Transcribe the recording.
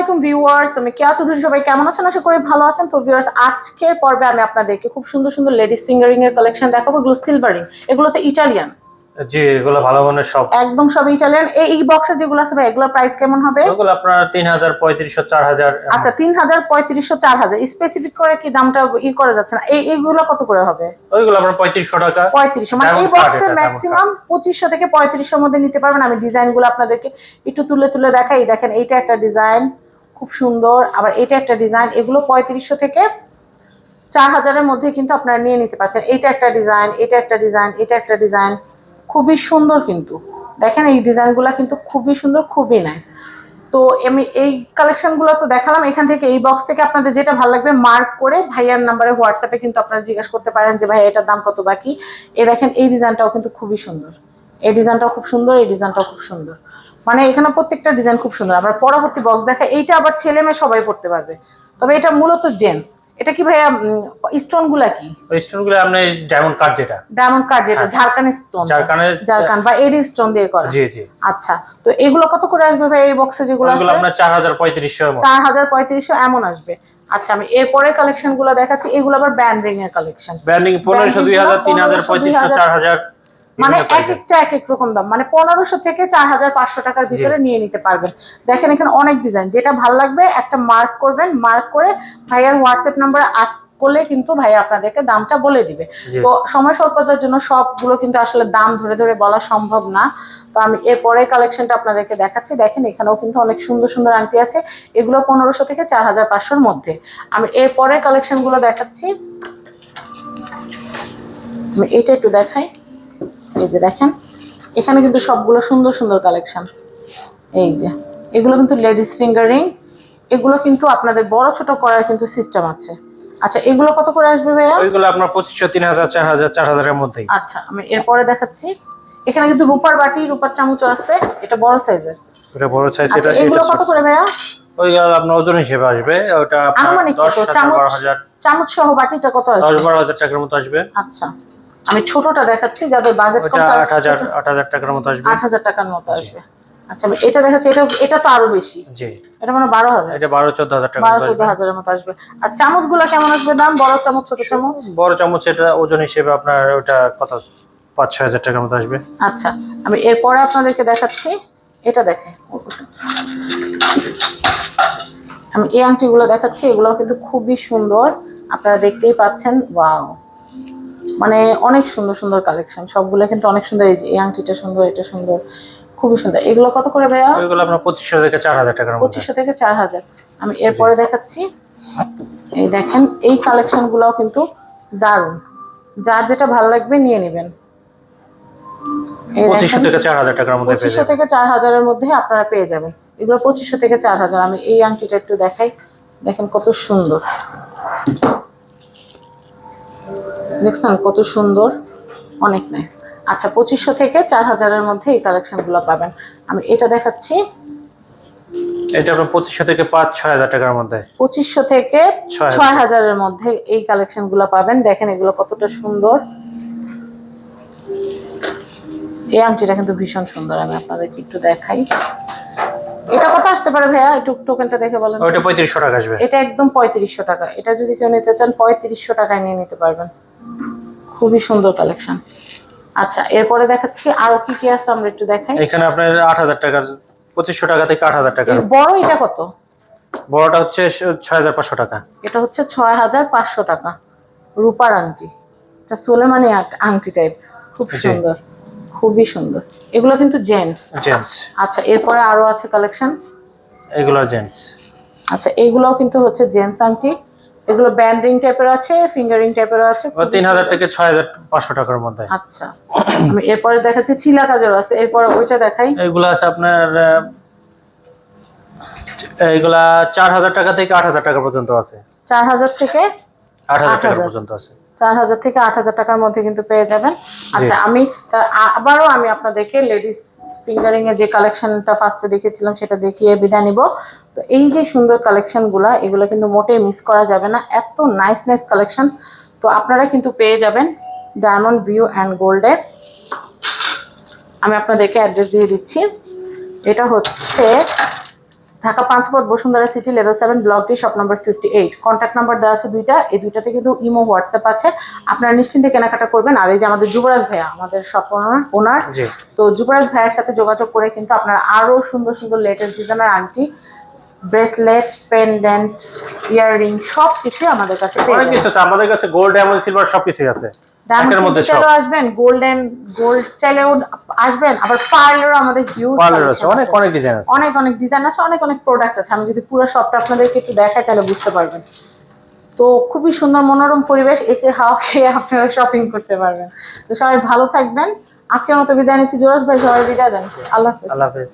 আলাইকুম ভিউয়ার্স আমি কেয়া চৌধুরী সবাই কেমন আছেন? আশা করি ভালো আছেন। তো ভিউয়ার্স আজকের পর্বে আমি আপনাদেরকে খুব সুন্দর সুন্দর লেডিস ফিঙ্গারিং এর কালেকশন দেখাবো এগুলো সিলভারিং এগুলো তো ইটালিয়ান জি এগুলো ভালো মানের সব। একদম সব ইটালিয়ান এই এই বক্সে যেগুলো আছে ভাই এগুলোর প্রাইস কেমন হবে? এগুলো আপনার তিন হাজার পঁয়ত্রিশশো চার হাজার। আচ্ছা তিন হাজার পঁয়ত্রিশশো চার হাজার। স্পেসিফিক করে কি দামটা ই করা যাচ্ছে না? এই এইগুলো কত করে হবে? ওইগুলো আপনার পঁয়ত্রিশশো টাকা। পঁয়ত্রিশশো। মানে এই বক্সে ম্যাক্সিমাম পঁচিশশো থেকে পঁয়ত্রিশশোর মধ্যে নিতে পারবেন। আমি ডিজাইনগুলো আপনাদেরকে একটু তুলে তুলে দেখাই। দেখেন এইটা একটা ডিজাইন খুব সুন্দর। আবার এটা একটা ডিজাইন এগুলো পঁয়ত্রিশশো থেকে চার হাজারের মধ্যে কিন্তু আপনারা নিয়ে নিতে পারছেন। এটা একটা ডিজাইন এটা একটা ডিজাইন এটা একটা ডিজাইন খুবই সুন্দর কিন্তু। দেখেন এই ডিজাইনগুলো কিন্তু খুবই সুন্দর, খুবই নাইস তো আমি এই কালেকশনগুলো তো দেখালাম, এখান থেকে এই বক্স থেকে আপনাদের যেটা ভালো লাগবে মার্ক করে ভাইয়ার নাম্বারে হোয়াটসঅ্যাপে কিন্তু আপনারা জিজ্ঞাসা করতে পারেন যে ভাই এটার দাম কত বাকি এ দেখেন এই ডিজাইনটাও কিন্তু খুবই সুন্দর। এই ডিজাইনটাও খুব সুন্দর, এই ডিজাইনটাও খুব সুন্দর। মানে এখানে প্রত্যেকটা ডিজাইন খুব সুন্দর। আবার পরবর্তী বক্স দেখা এইটা আবার ছেলে মেয়ে সবাই পড়তে পারবে। তবে এটা মূলত জেন্টস এটা কি ভাইয়া স্টোনগুলা কি? ওই স্টোনগুলো আপনি ডায়মন্ড কার্ড যেটা। ডায়মন্ড কার্ড যেটা। ঝাড়খানের স্টোন ঝাড়খানের ঝাড়খান বা এডি স্টোন দিয়ে করা। জি জি। আচ্ছা তো এগুলো কত করে আসবে ভাই এই বক্সে যেগুলো আছে? আপনার পঁয়ত্রিশশো চার হাজার পঁয়ত্রিশশো এমন আসবে। আচ্ছা আমি এরপরে কালেকশনগুলো দেখাচ্ছি। এগুলো আবার ব্যান্ড রিং এর কালেকশন ব্যান্ডিং হাজার হাজার 1500, পঁয়ত্রিশশো 2000 চার হাজার মানে এক একটা এক এক রকম দাম। মানে পনেরোশো থেকে চার হাজার পাঁচশো টাকার ভিতরে নিয়ে নিতে পারবেন। দেখেন এখানে অনেক ডিজাইন। যেটা ভালো লাগবে একটা মার্ক করবেন। মার্ক করে ভাইয়ার হোয়াটসঅ্যাপ নাম্বার আস করলে কিন্তু ভাইয়া আপনাদেরকে দামটা বলে দিবে। তো সময় স্বল্পতার জন্য সবগুলো কিন্তু আসলে দাম ধরে ধরে বলা সম্ভব না। তো আমি এরপরে কালেকশনটা আপনাদেরকে দেখাচ্ছি। দেখেন এখানেও কিন্তু অনেক সুন্দর সুন্দর আংটি আছে। এগুলো পনেরোশো থেকে চার হাজার পাঁচশোর মধ্যে। আমি এরপরে কালেকশনগুলো দেখাচ্ছি। আমি এটা একটু দেখাই। এই যে দেখেন এখানে কিন্তু সবগুলো সুন্দর সুন্দর কালেকশন এই যে এগুলো কিন্তু লেডিস ফিঙ্গারিং এগুলো কিন্তু আপনাদের বড় ছোট করার কিন্তু সিস্টেম আছে। আচ্ছা এগুলো কত করে আসবে ভাইয়া? ওইগুলো আপনার পঁচিশশো তিন হাজার চার হাজার চার হাজারের মধ্যেই। আচ্ছা আমি এরপরে দেখাচ্ছি। এখানে কিন্তু রূপার বাটি রূপার চামচ আছে এটা বড় সাইজের ওটা বড় সাইজ এটা আচ্ছা এগুলো কত করে ভাইয়া? ওইগুলো আপনার ওজন হিসেবে আসবে ওটা আপনার আনুমানিক দশ কত? হাজার চামচ? চামচ সহ বাটিটা কত আসবে? বারো হাজার টাকার মতো আসবে। আচ্ছা। আমি ছোটটা দেখাচ্ছি যাদের বাজেট কম ওটা তারা আট হাজার ছোট- আট হাজার টাকার মতো আসবে। আট হাজার টাকার মতো আসবে। আচ্ছা আমি এটা দেখাচ্ছি এটা এটা তো আরও বেশি। জি। এটা মানে বারো হাজার। এটা বারো চোদ্দ হাজার টাকার বারো মতো চোদ্দ আসবে। মতো আসবে। আর চামচগুলা কেমন আসবে দাম? বড় চামচ ছোট চামচ? বড় চামচ এটা ওজন হিসেবে আপনার ওটা কত? পাঁচ ছয় হাজার টাকার মতো আসবে। আচ্ছা আমি এরপরে আপনাদেরকে দেখাচ্ছি। এটা দেখে আমি এই আংটিগুলো দেখাচ্ছি এগুলো কিন্তু খুবই সুন্দর। আপনারা দেখতেই পাচ্ছেন ওয়াও। মানে অনেক সুন্দর সুন্দর কালেকশন সবগুলো কিন্তু অনেক সুন্দর। এই যে এই আংটিটা সুন্দর এটা সুন্দর। খুবই সুন্দর। এগুলো কত করে ভাইয়া? ওইগুলো আপনার পঁচিশশো থেকে চার হাজার টাকার মধ্যে। পঁচিশশো থেকে চার হাজার আমি এরপরে দেখাচ্ছি। এই দেখেন এই কালেকশন গুলাও কিন্তু দারুণ। যার যেটা ভালো লাগবে নিয়ে নেবেন। পঁচিশশো থেকে চার হাজার টাকার মধ্যে পঁচিশশো থেকে চার হাজারের মধ্যে আপনারা পেয়ে যাবেন। এগুলো পঁচিশশো থেকে চার হাজার আমি এই আংটিটা একটু দেখাই। দেখেন কত সুন্দর। দেখছেন কত সুন্দর? অনেক নাইস আচ্ছা পঁচিশশো থেকে চার হাজারের মধ্যে এই কালেকশনগুলো পাবেন। আমি এটা দেখাচ্ছি। এটা আপনার পঁচিশশো থেকে পাঁচ ছয় হাজার টাকার মধ্যে। পঁচিশশো থেকে ছয় হাজারের মধ্যে এই কালেকশনগুলো পাবেন। দেখেন এগুলো কতটা সুন্দর। এই আংটিটা কিন্তু ভীষণ সুন্দর। আমি আপনাদেরকে একটু দেখাই। এটা কত আসতে পারে ভাইয়া? একটু টোকেনটা দেখে বলেন। ওইটা পঁয়ত্রিশশো টাকা আসবে। এটা একদম পঁয়ত্রিশশো টাকা। এটা যদি কেউ নিতে চান পঁয়ত্রিশশো টাকায় নিয়ে নিতে পারবেন। খুবই সুন্দর কালেকশন আচ্ছা এরপরে দেখাচ্ছি আরও কি কি আছে আমরা একটু দেখাই। এখানে আপনার আট হাজার টাকা পঁচিশশো টাকা থেকে আট হাজার টাকা বড় এটা কত? বড়টা হচ্ছে ছয় হাজার পাঁচশো টাকা। এটা হচ্ছে ছয় হাজার পাঁচশো টাকা। রূপার আংটি। এটা সোলেমানি আংটি টাইপ খুব সুন্দর। খুবই সুন্দর। এগুলো কিন্তু জেন্টস জেন্টস আচ্ছা এরপরে আরও আছে কালেকশন এগুলো জেন্টস আচ্ছা এগুলোও কিন্তু হচ্ছে জেন্টস আংটি এগুলো ব্যান্ড রিং টাইপের আছে ফিঙ্গারিং টাইপের আছে খুবই তিন হাজার সুন্দর। থেকে ছয় হাজার পাঁচশো টাকার মধ্যে। আচ্ছা আমি এরপরে দেখাচ্ছি চিলা কাজের আছে এরপরে ওইটা দেখাই। এগুলো আছে আপনার এগুলা চার হাজার টাকা থেকে আট হাজার টাকা পর্যন্ত আছে। চার হাজার থেকে আট হাজার টাকা পর্যন্ত আছে। চার হাজার থেকে আট হাজার টাকার মধ্যে কিন্তু পেয়ে যাবেন। আচ্ছা আমি আবারও আমি আপনাদেরকে লেডিস ফিঙ্গারিং এর যে কালেকশনটা ফার্স্টে দেখেছিলাম সেটা দেখিয়ে বিদায় নিব। তো এই যে সুন্দর কালেকশনগুলো এগুলো কিন্তু মোটেই মিস করা যাবে না। এত নাইস নাইস কালেকশন। তো আপনারা কিন্তু পেয়ে যাবেন ডায়মন্ড ভিউ অ্যান্ড গোল্ডে আমি আপনাদেরকে অ্যাড্রেস দিয়ে দিচ্ছি। এটা হচ্ছে Dhaka Panthapath Bashundhara city level seven ব্লকটি shop number fifty eight contact number দেওয়া আছে দুইটা। এই দুইটাতে কিন্তু ইমো হোয়াটসঅ্যাপ আছে। আপনারা নিশ্চিন্তে কেনাকাটা করবেন। আর এই যে আমাদের যুবরাজ ভাইয়া আমাদের শপ ওনার তো যুবরাজ ভাইয়ের সাথে যোগাযোগ করে কিন্তু আপনারা আরও সুন্দর সুন্দর লেটেস্ট ডিজাইনের আংটি ব্রেসলেট পেন্ডেন্ট ইয়াররিং সব কিছুই আমাদের কাছে অনেক কিছু আছে। আমাদের কাছে গোল্ড ডায়মন্ড সিলভার সবকিছুই আছে। ডায়মন্ড সব। আসবেন। গোল্ডেন গোল্ড চাইলেও আসবেন আবার পার্লারও আমাদের হিউজ পার্লার আছে অনেক অনেক ডিজাইন আছে। অনেক অনেক ডিজাইন আছে অনেক অনেক প্রোডাক্ট আছে। আমি যদি পুরো শপটা আপনাদেরকে একটু দেখাই তাহলে বুঝতে পারবেন। তো খুবই সুন্দর মনোরম পরিবেশ এসে হাওয়া খেয়ে আপনারা শপিং করতে পারবেন। তো সবাই ভালো থাকবেন। আজকের মতো বিদায় নিচ্ছি। জোরাজ ভাই সবাই বিদায় দেন আল্লাহ হাফেজ। আল্লাহ হাফেজ।